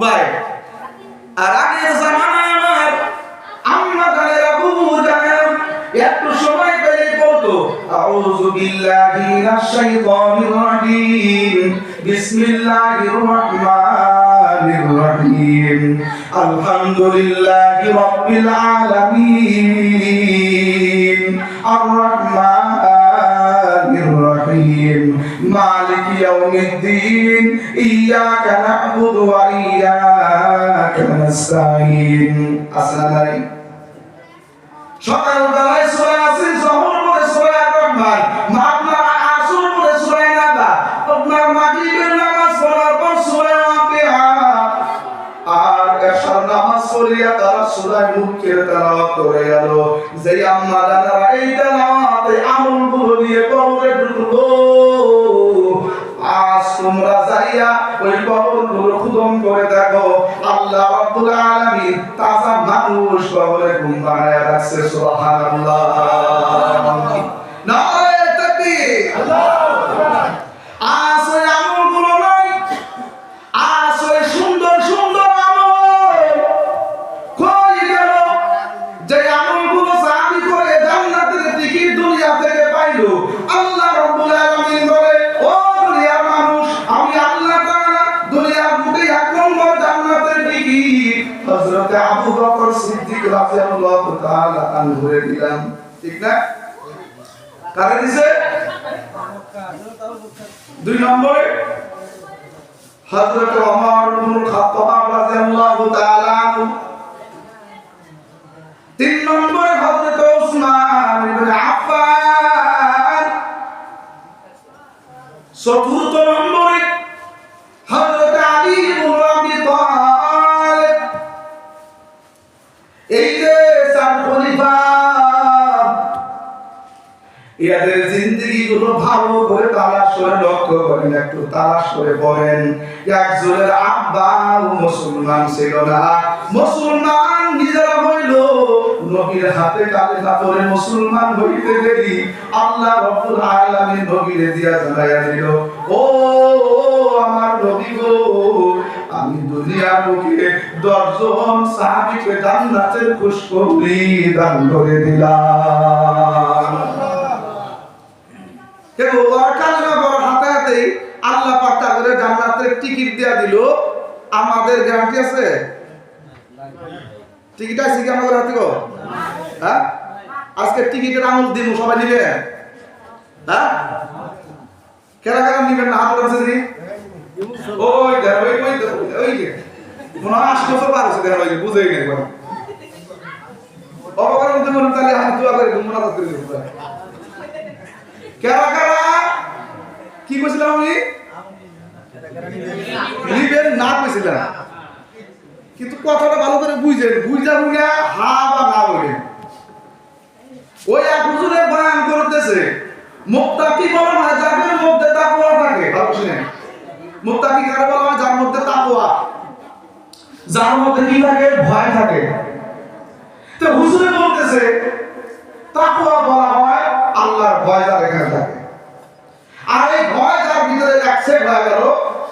উপায় আর আগের জামানায় আমার আম্মা একটু সময় পেলে বলতো, আউযু বিল্লাহি মিনাশ শাইতানির রাজিম, বিসমিল্লাহির রহমানির রহিম, আলহামদুলিল্লাহি রাব্বিল আলামিন আর রহমানির রহিম মালিক ইয়াউমিদ্দিন ইয়াকা না'বুদু ওয়া ইয়াকা নাস্তাঈন আসসালামু আলাইকুম। সকালবেলায় সূরা ইয়াসিন জহর পরে সূরা রহমান মাগরিব আসর পরে সূরা নাবা আপনার মাগরিবের নামাজ পড়ার পর সূরা ওয়াকিয়া আর এশার নামাজ পড়িয়া তারা সূরা মুখের তেলাওয়াত করে গেল। যে আম্মা দাদারা এই তেলাওয়াতে আমলগুলো নিয়ে কবরে তোমরা যাইয়া ওই কবরগুলো খুদম করে দেখো। আল্লাহ রাব্বুল আলামিন তাজা মানুষ কবরে ঘুম বানায় রাখছে, সুবহানাল্লাহ। দুই নম্বরে, হযরত ওমর ইবনে খাত্তাব রাদিয়াল্লাহু তাআলা তিন নম্বরে, হযরত ওসমান ইবনে আফফান। চতুর্থ করেন একটু তালাশ করে পড়েন একজনের আব্বা মুসলমান ছিল না। মুসলমান নিজেরা হইল নবীর হাতে কালে কাপড়ে মুসলমান হইতে দেরি। আল্লাহ রব্বুল আলামিন নবীরে দিয়া জানাইয়া দিল ও আমার নবী গো আমি দুনিয়ার দশজন সাহাবীকে জান্নাতের খুশখবরি দান করে দিলাম। কালিমা বড় হাতে আল্লাহ পাক তাদের জান্নাতের টিকিট দেয়া দিল। আমাদের গ্যারান্টি আছে? টিকিট আছে কি আমাদের হাতে গো? হ্যাঁ? আজকে টিকিটের আমল দিব সবাই নিবে? হ্যাঁ? কেরা কেরা নিবেন না? হাত আছে দিদি ওই দেখ, ওই ওই ওই মনে হয় আশি বছর পার হচ্ছে দেখ, ওই বুঝে গেছে একবার অবকার মধ্যে তাহলে হাত দোয়া করে মনে করে দেবো কারা কারা? কি কইছিলাম আমি নিবেন না কইছিলাম কিন্তু কথাটা ভালো করে বুঝেন বুঝা বুঝা হা বা না বলেন ওই এক হুজুরে বয়ান করতেছে, মুক্তাকি বলা হয় যাদের মধ্যে তাকওয়া থাকে। ভালো শুনেন। মুক্তাকি কারে বলা হয় যার মধ্যে তাকওয়া। যার মধ্যে কি থাকে? ভয় থাকে। তো হুজুরে বলতেছে, তাকওয়া বলা হয় আল্লাহর ভয় যার এখানে থাকে। আর এই ভয় যার ভিতরে অ্যাকসেপ্ট হয়ে গেল,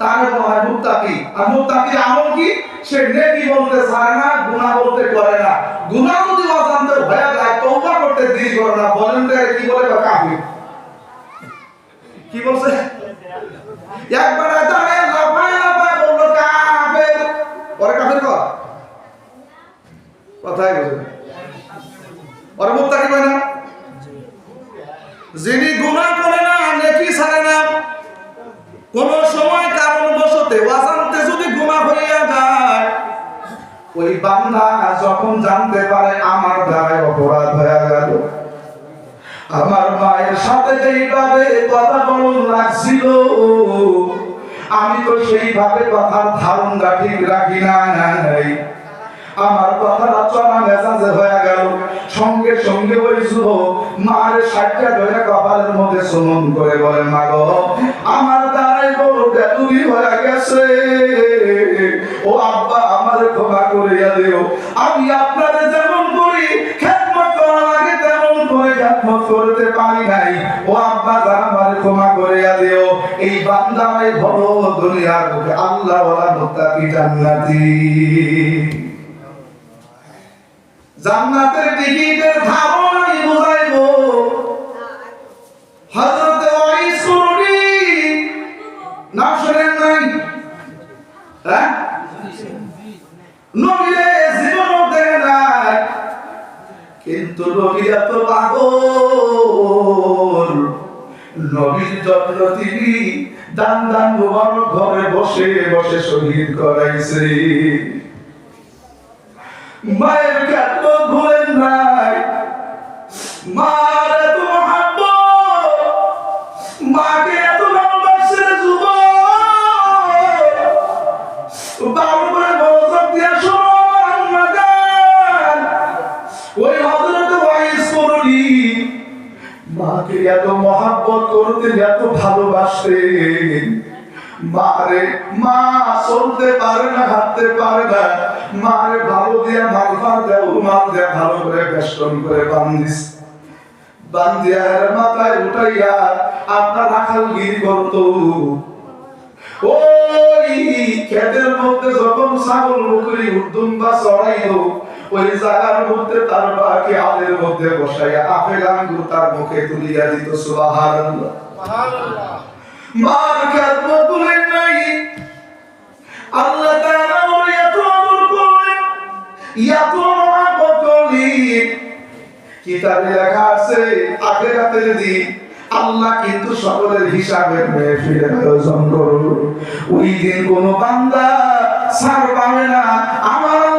তার নাম হয় মুত্তাকি। আর মুত্তাকির আমল কি? সে নেকি বলতে চায় না, গুনাহ বলতে করে না। গুনাহ যদি অজান্তে ভয় যায়, তওবা করতে দেরি করে না। বলেন তো কি বলে? কাফির। কি বলছে? একবার দাঁড়ায় আমার কথাটা চলা মেজাজে হয়ে গেল। সঙ্গে সঙ্গে ওই যুবক মার সাতটা ধরে কপালের মধ্যে সুমন করে বলে, মা গো, আমার দ্বারাই বড় বেদুরি হয়ে গেছে। ও আব্বা, আমার ক্ষমা করিয়া দিও। আমি আপনাদের যেমন করি, খেদমত করা লাগে তেমন করে খেদমত করতে পারি নাই। ও আব্বা জান আমার ক্ষমা করে দিও। এই বান্দা আমায় বড় দুনিয়ার আল্লাহ ওয়ালা মুত্তাকি জান্নাতি। জান্নাতের টিকিটের ধারণা আমি বুঝাইবো। হযরত ওয়াইস কুরনি নাম শুনেন নাই। হ্যাঁ? নবীরে জীবন দেয় নাই, কিন্তু নবী এত পাগল। নবীর জন্য তিনি দান দান মুবারক ঘরে বসে বসে শহীদ করাইছে। এত মহাব্বত করতে এত ভালোবাসতেন। মারে, মা, চলতে পারে না, হাঁটতে পারে না। মারে, ভালো দিয়া মালফার দেয় মাল দেয়া ভালো করে বেষ্টন করে বান্দিস বান্দিয়া মাথায় উঠাইয়া আপনার রাখাল ক্ষেতের মধ্যে যখন ছাগল, বকরি, উর্দুম্বা চড়াইলো ওই জায়গার মধ্যে তার আলের মধ্যে বসাইয়া আপেল আঙ্গুর তার মুখে তুলিয়া দিত মার বলেন নাই। আল্লাহ তাআলা কিতাবে লেখা আছে, আখেরাতের দিন আল্লাহ কিন্তু সকলের হিসাবের মেহফিলের আয়োজন করো ওই দিন কোন বান্দা ছাড় পাবে না। আমার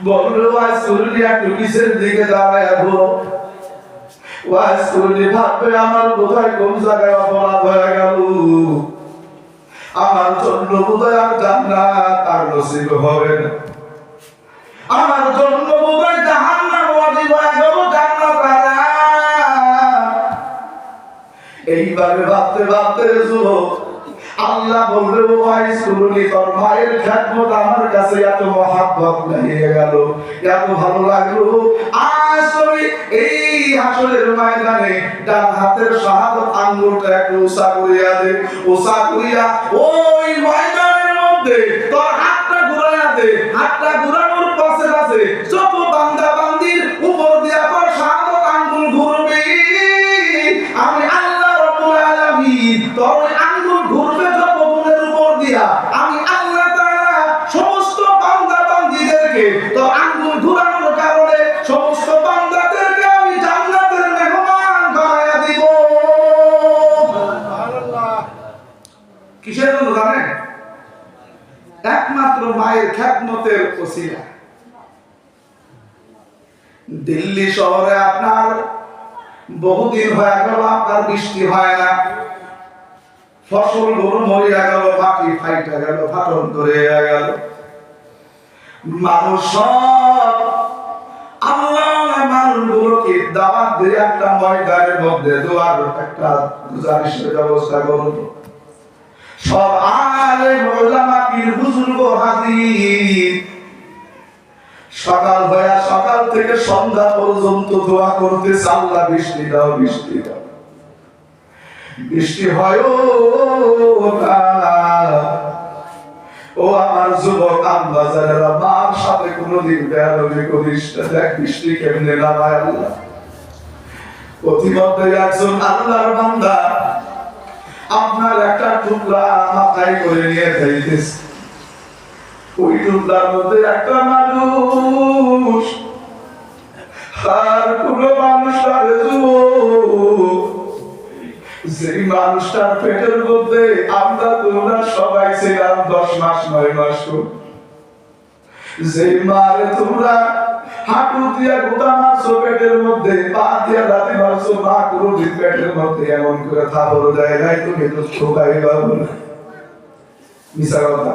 বলল ওয়াজ করলি একটু কিসের দিকে ঘুরো ওয়াজ করলি আমার বোধহয় কোন জায়গায় অপরাধ হয়ে গেল আমার জন্য বোধহয় আর জান্নাত আর নসিব হবে না আমার জন্য বোধহয় জাহান্নাম ওয়াজিব হয়ে গেল জান্নাত আর এইভাবে ভাবতে ভাবতে যুবক আল্লাহ বলবে ও ভাই সুরুলি তোর ভাইয়ের আমার কাছে এত মহাব্বত গেল, এত ভালো লাগল। আসলে এই আসলের ময়দানে ডান হাতের শাহাদত আঙ্গুলটা একটু করিয়া দে উষা করিয়া ওই ময়দানের মধ্যে তোর হাতটা ঘুরাইয়া দে, হাতটা ঘুরানোর দিল্লি শহরে আপনার বহুদিন হয়ে গেল, আপনার বৃষ্টি হয় না। ফসল গরু মরিয়া গেল, মাটি ফাইটা গেল ফাটন ধরে গেল। মানুষ একটা ব্যবস্থা করুন। সব আলে সকাল হয়ে সকাল থেকে সন্ধ্যা পর্যন্ত দোয়া করতে আল্লাহ বৃষ্টি দাও বৃষ্টি দাও। বৃষ্টি হয় ও আমার যুবক আমবাজারেরা মার সাথে করিস দেখ, বৃষ্টি কেমনে আল্লাহ। প্রতিমধ্যে একজন আল্লাহর বান্দা আপনার একটা টুকরা মাথায় করে নিয়ে যাইতেছে। ওই টুকরার মধ্যে একটা মানুষ। আর কোন মানুষ তারে যে মানুষটার পেটের মধ্যে আমরা তোমরা সবাই ছিলাম দশ মাস, নয় মাস। যে মারে তোমরা হাঁটু দিয়া গোটা মারছো পেটের মধ্যে, পা দিয়া লাথি মারছো, মা কোনোদিন পেটের মধ্যে এমন করে থাবর দেয় নাই, তুমি তো ঠোকাইবা বলে মিশা কথা।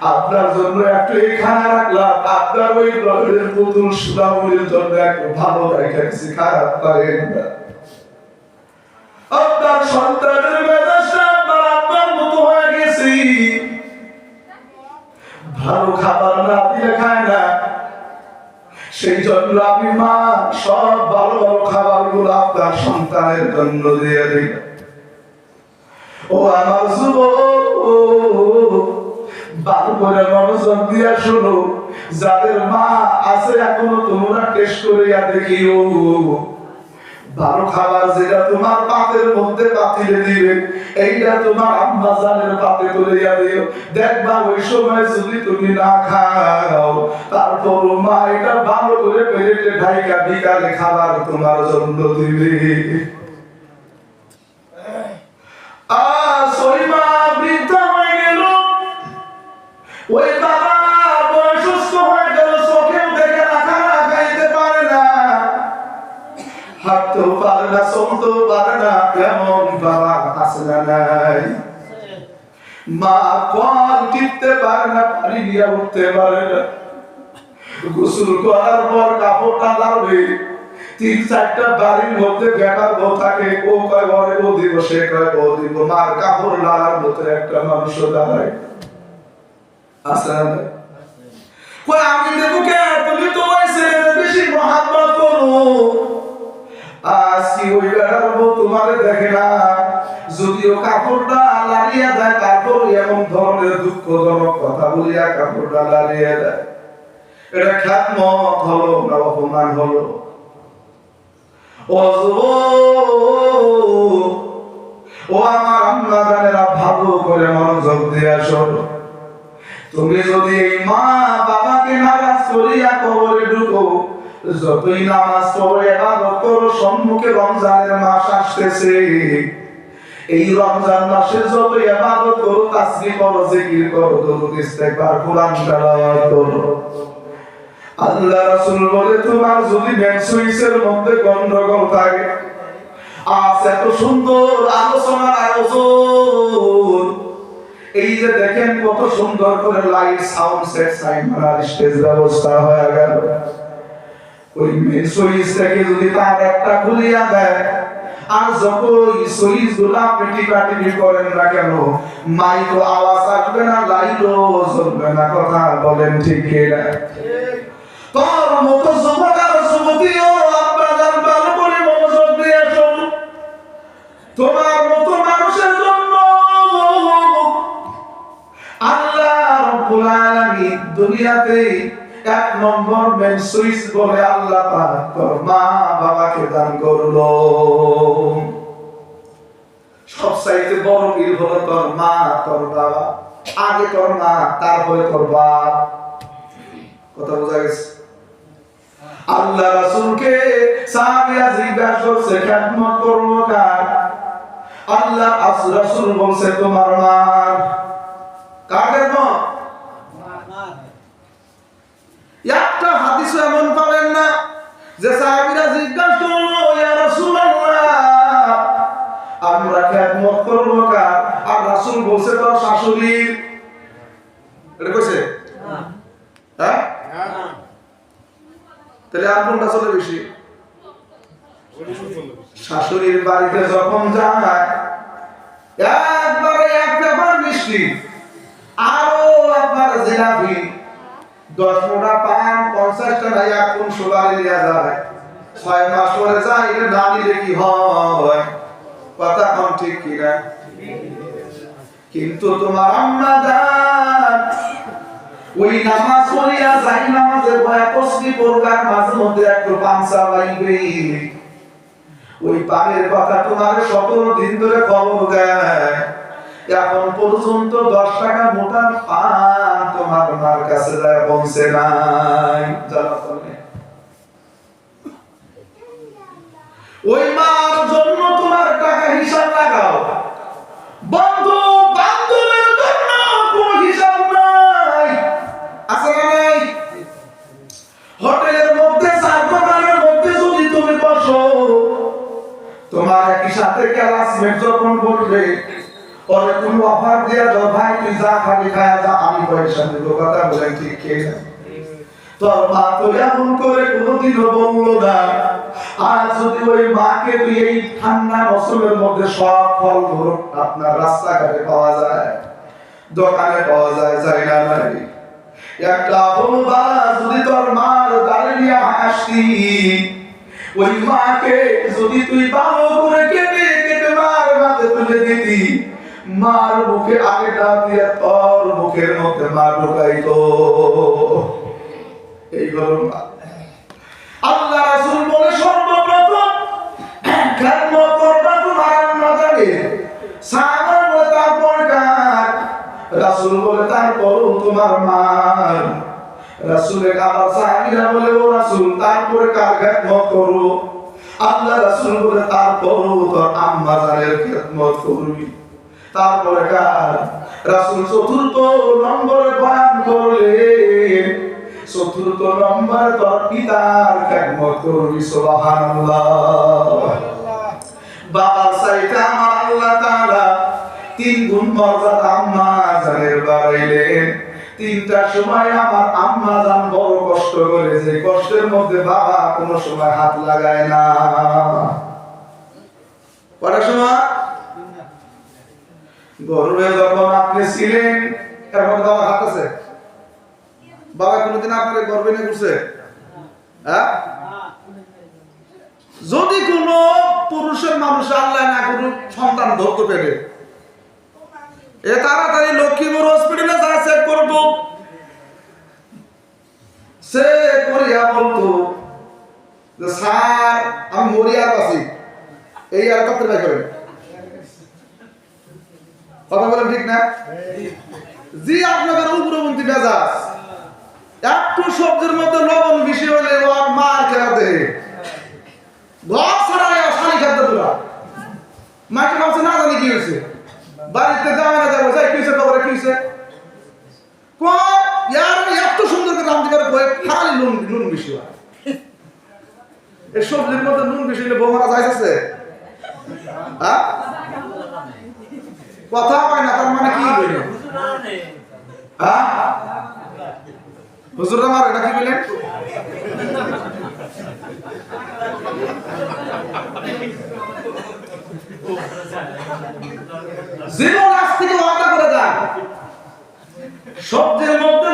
আপনার জন্য একটু এখানে রাখলাম। আপনার ওই রডের পুতুল সুদামুলির জন্য একটু ভালো রেখেছি খারাপ করেন না। আপনার সন্তানের মেজাজটা আপনার আপনার মতো হয়ে গেছি। ভালো খাবার না দিয়ে খায় না। সেই জন্য আমি মা, সব ভালো ভালো খাবারগুলো আপনার সন্তানের জন্য দিয়ে দিই। ও আমার যুবক ভালো করে মনোযোগ দিয়া শোনো। যাদের মা আছে এখনও তোমরা টেস্ট করিয়া দেখিও। ভালো খাবার যেটা তোমার পাতের মধ্যে পাতিলে দিবে, এইটা তোমার আম্মা জানের পাতে তুলিয়া দিও। দেখবা ওই সময় যদি তুমি না খাও তারপর মা এটা ভালো করে পেরেটে ঢাইকা বিকালে খাবার তোমার জন্য দিবে। ওই বাবা হয়ে গেল, চোখেও দেখে খানা খাইতে পারে না। হাঁটতেও পারে না, চলতেও পারে না, এমন বাবা না নাই। মা কল টিপতে পারে না উঠতে পারে না। গোসল করার পর কাপড়টা লাভে তিন চারটা বাড়ির মধ্যে বেকার বউ থাকে, ও কয়, ঘরে বউ দিব, সে কয়, বউ দিব। মার কাপড় লাগার মতো একটা মানুষ দাঁড়ায়। আছে? কই, আমি দেবো কে? তুমি তো ওই বেশি মহাব্বত করো। আজকে ওই বেড়ার বউ তোমারে দেখে না। যদিও কাপড়টা লাড়িয়ে দেয় তারপর এমন ধরনের দুঃখজনক কথা বলিয়া কাপড়টা লাড়িয়ে দেয়। এটা খ্যাতমত হলো না অপমান হলো? ও আমার আম্মা জানেরা ভালো করে মনোযোগ দিয়ে শোনো। তুমি যদি মা বাবাকে নারাজ করিয়া কবরে ঢুকো, যতই নামাজ পড়ে এবাদত করো সম্মুখে রমজানের মাস আসতেছে, এই রমজান মাসে যত ইবাদত করো, তাসবিহ করো, জিকির করো, দরুদ, ইস্তেগফার, কোরআন তেলাওয়াত করো। আল্লাহ রাসূল বলে, তোমার যদি মেনসুইসের মধ্যে গন্ডগোল থাকে, আজ এত সুন্দর আলোচনার আয়োজন এই যে দেখেন কত সুন্দর করে লাইট সাউন্ড সেট সাইন মারার স্টেজ ব্যবস্থা হয়ে গেল। ওই মেন সুইচ থেকে যদি তার একটা খুলিয়া দেয়, আর যতই সুইচগুলা পেটি কাটি করেন না কেন মাইকো আওয়াজ আসবে না লাইটও জ্বলবে না, কথা বলেন ঠিক কিনা? তোর মতো যুবক আর যুবতীও আপনাদের ভালো করে মনোযোগ দিয়ে শোন। তোমার দুনিয়াতে এক নম্বর মেন সুইচ বলে আল্লাহ পাক তোর মা বাবাকে দান করল। সব চাইতে বড় বীর হলো তোর মা, তোর বাবা। আগে তোর মা, তারপরে তোর বাপ। কথা বোঝা গেছে? আল্লাহ রাসূলকে সাহাবীরা জিজ্ঞাসা করছে খেদমত করব কার? আল্লাহ রাসূল বলছে, তোমার মার। কার খেদমত একটা হাদিসও এমন পাবেন না যে সাহাবীরা জিজ্ঞাসা করল ইয়া রাসূলুল্লাহ আমরা খেদমত করব কার আর রাসূল বলছে তোর শাশুড়ির এটা কইছে? হ্যাঁ। তাহলে আর কোনটা চলে বেশি? শাশুড়ির বাড়িতে যখন যায় একবারে এক পেপার মিষ্টি আরও একবার জিলাপি। দশ মোটা পান পঞ্চাশটা নাই এক কোন সোলারে লিয়া যায়? ছয় মাস পরে যায়, এটা না নিলে কি হয়। কথা কম ঠিক কিনা? কিন্তু তোমার আম্মা জান, ওই নামাজ পড়িয়া যাই, নামাজের ভয়া তসবি পড়বার মাঝে মধ্যে একটু পাংসা লাগবে ওই পানের কথা তোমার সকল দিন ধরে খবর দেয়। এখন পর্যন্ত দশ টাকা মোটা পান তোমার মার কাছে যায় নাই। ওই মার জন্য তোমার টাকা হিসাব লাগাও। বন্ধু, বান্ধবের জন্য কোনো হিসাব নাই। আছে না নাই? হোটেলের মধ্যে চার দোকানের মধ্যে যদি তুমি বসো, তোমার একই সাথে ক্লাসমেট যখন বলবে ওরে তুমি অফার দিয়ে দাও ভাই, তুই যা খালি খায়া যা, আমি পয়সা দিব। কথা বলে ঠিক খেয়ে যা। তোর মা তো এমন করে কোনোদিনও বলল না। আর যদি ওই মাকে তুই এই ঠান্ডা মৌসুমের মধ্যে সব ফল ধরো আপনার রাস্তাঘাটে পাওয়া যায়, দোকানে পাওয়া যায় যায় না নাই? একটা বলবা যদি তোর মার গাড়ি নিয়ে হাসতি ওই মাকে যদি তুই ভালো করে কেটে কেটে মার হাতে তুলে দিতি মার মুখে আগে ডাক দিয়ে তোর মুখের মধ্যে মার ঢুকাইতো। এই হলো মা। আল্লাহ রাসূল বলে, সর্বপ্রথম কর্ম করবা তোমার আম্মা জানে তারপর কার রাসূল বলে, তারপর তোমার মা রাসূলের আবার সাহাবীরা বলে, ও রাসূল, তারপরে কার খেদমত করো আল্লাহ রাসূল বলে তারপর তোর আম্মা জানের খেদমত করবি। তারপরে কার রাসূল চতুর্থ নম্বরে বয়ান করলেন। চতুর্থ নম্বর তোর পিতার করবি আল্লাহ তাআলা তিন গুণ মর্যাদা আম্মা জানের বাড়াইলেন। তিনটার সময় আমার আম্মা জান বড় কষ্ট করে যে কষ্টের মধ্যে বাবা কোনো সময় হাত লাগায় না। কটার সময়? গরুরে যখন আপনি ছিলেন এখন আছে বাবা কোনোদিন আপনার গর্বে নিয়ে ঘুরছে? হ্যাঁ? যদি কোন পুরুষের মানুষ আল্লাহ না কোনো সন্তান ধরতে পেরে। এ তাড়াতাড়ি লক্ষ্মীপুর হসপিটালে যা চেক করব। সে করিয়া বলতো যে, স্যার, আমি মরিয়ার আছি এই আর টাকা করেন। কথা বলেন ঠিক না? জি, আপনাদের উপরমন্ত্রী মেজাজ। একটু সবজির মধ্যে লবণ বেশি হলে ও আর মার খেলা দেহে ঘর ছাড়াই শালি খাদ্য তোরা মাকে ভাবছে, না জানি কি হয়েছে। বাড়িতে যাবে না যাব যাই, কি হয়েছে খবরে, কি হয়েছে? এত সুন্দর করে রান্ধতে পারে কয়ে খালি নুন নুন বেশি হয়। এই সবজির মধ্যে নুন বেশি হলে বৌমারা যাইতেছে। হ্যাঁ? কথা হয় না তার মানে কি হ্যাঁ হুজুররা মারে নাকি বলেন? জীবন আজ থেকে ওয়াদা করে যান সবজির মধ্যে